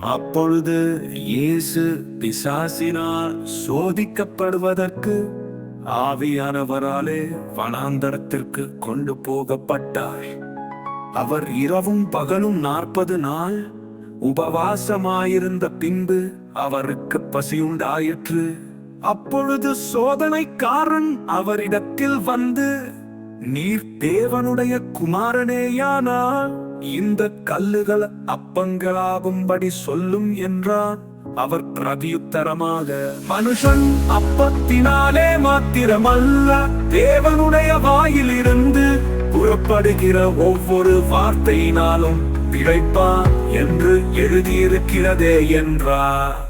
அப்பொழுது இயேசு பிசாசினால் சோதிக்கப்படுவதற்கு ஆவியானவராலே வனாந்தரத்திற்கு கொண்டு போகப்பட்டார். அவர் இரவும் பகலும் நாற்பது நாள் உபவாசமாயிருந்த பின்பு அவருக்கு பசியுண்டாயிற்று. அப்பொழுது சோதனைக்காரன் அவரிடத்தில் வந்து நீர் தேவனுடைய குமாரனேயானால் இந்த கல்லுகள் அப்பங்களாகும்படி சொல்லும் என்றார் அவர் பிரதியுத்தரமாக. மனுஷன் அப்பத்தினாலே மாத்திரமல்ல தேவனுடைய வாயிலிருந்து புறப்படுகிற ஒவ்வொரு வார்த்தையினாலும் பிழைப்பா என்று எழுதியிருக்கிறதே என்றார்.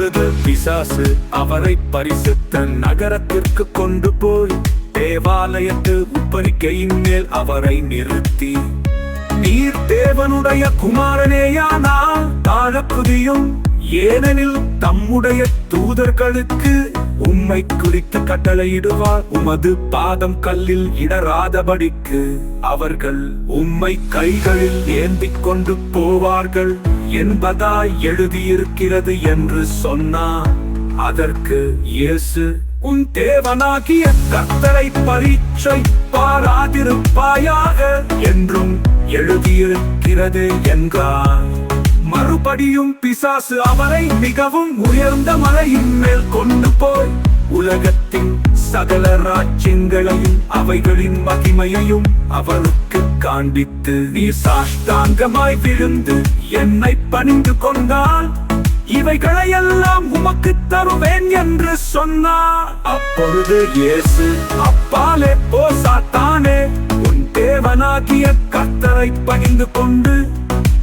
அப்பொழுது பிசாசு அவரை பரிசுத்த நகரத்திற்கு கொண்டு போய் தேவாலயத்து உப்பரிக்கையின் மேல் அவரை நிறுத்தி. நீர் தேவனுடைய குமாரனேயானால் தாழப்புதியும் ஏனெனில் தம்முடைய தூதர்களுக்கு உம்மை குறித்து கட்டளையிடுவார். உமது பாதம் கல்லில் இடராதபடிக்கு அவர்கள் உம்மை கைகளில் ஏந்திக் கொண்டு போவார்கள் என்பதாய் எழுதியிருக்கிறது என்று சொன்னார். அதற்கு இயேசு உன் தேவனாகிய கர்த்தரை பரீட்சை பாராதிருப்பாயாக என்றும் எழுதியிருக்கிறது என்றார். மறுபடியும் பிசாசு அவரை மிகவும் உயர்ந்த மலையின் மேல் கொண்டு போய் உலகத்தின் சகல ராஜ்யங்களையும் அவைகளின் மகிமையையும் அவருக்கு காண்பித்து நீ சாஷ்டாங்கமாய் விழுந்து என்னை பணிந்து கொண்டால் இவைகளையெல்லாம் உமக்கு தருவேன் என்று சொன்னார். அப்பொழுது இயேசு அப்பாலே போ சாத்தானே உன் தேவனாகிய கத்தரை பணிந்து கொண்டு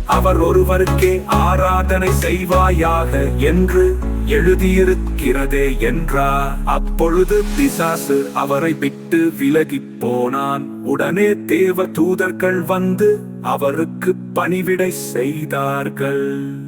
அவர் ஒருவருக்கே ஆராதனை செய்வாயாக என்று எழுதியிருக்கிறதே என்றார். அப்பொழுது பிசாசு அவரை விட்டு விலகிப் போனான். உடனே தேவ தூதர்கள் வந்து அவருக்கு பணிவிடை செய்தார்கள்.